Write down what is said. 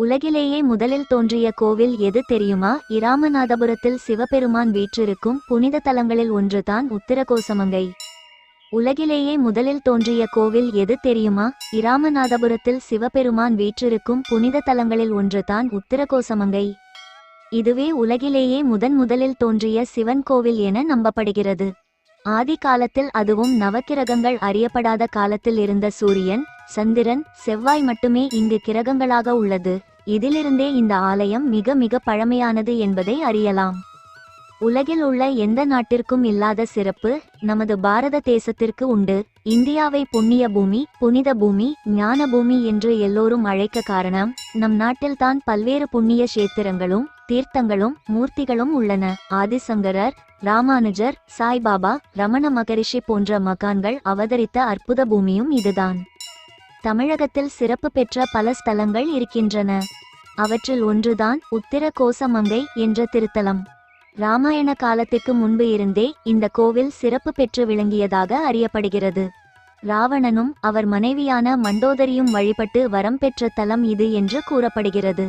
உலகிலேயே முதலில் தோன்றிய கோவில் எது தெரியுமா? இராமநாதபுரத்தில் சிவபெருமான் வீற்றிருக்கும் புனித தலங்களில் ஒன்றுதான் உத்திரகோசமங்கை. உலகிலேயே முதலில் தோன்றிய கோவில் எது தெரியுமா? இராமநாதபுரத்தில் சிவபெருமான் வீற்றிருக்கும் புனித தலங்களில் ஒன்றுதான் உத்திரகோசமங்கை. இதுவே உலகிலேயே முதன் முதலில் தோன்றிய சிவன் கோவில் என நம்பப்படுகிறது. ஆதி காலத்தில் அதுவும் நவக்கிரகங்கள் அறியப்படாத காலத்தில் இருந்த சூரியன் சந்திரன் செவ்வாய் மட்டுமே இங்கு கிரகங்களாக உள்ளது. இதிலிருந்தே இந்த ஆலயம் மிக மிக பழமையானது என்பதை அறியலாம். உலகில் உள்ள எந்த நாட்டிற்கும் இல்லாத சிறப்பு நமது பாரத தேசத்திற்கு உண்டு. இந்தியாவை புண்ணிய பூமி புனித பூமி ஞான பூமி என்று எல்லோரும் அழைக்க காரணம் நம் நாட்டில்தான் பல்வேறு புண்ணிய கஷேத்திரங்களும் தீர்த்தங்களும் மூர்த்திகளும் உள்ளன. ஆதிசங்கரர் ராமானுஜர் சாய்பாபா ரமண மகரிஷி போன்ற மகான்கள் அவதரித்த அற்புத பூமியும் இதுதான். தமிழகத்தில் சிறப்பு பெற்ற பல ஸ்தலங்கள் இருக்கின்றன. அவற்றில் ஒன்றுதான் உத்திர கோசமங்கை என்ற திருத்தலம். ராமாயண காலத்துக்கு முன்பு இருந்தே இந்த கோவில் சிறப்பு பெற்று விளங்கியதாக அறியப்படுகிறது. ராவணனும் அவர் மனைவியான மண்டோதரியும் வழிபட்டு வரம் பெற்ற தலம் இது என்று கூறப்படுகிறது.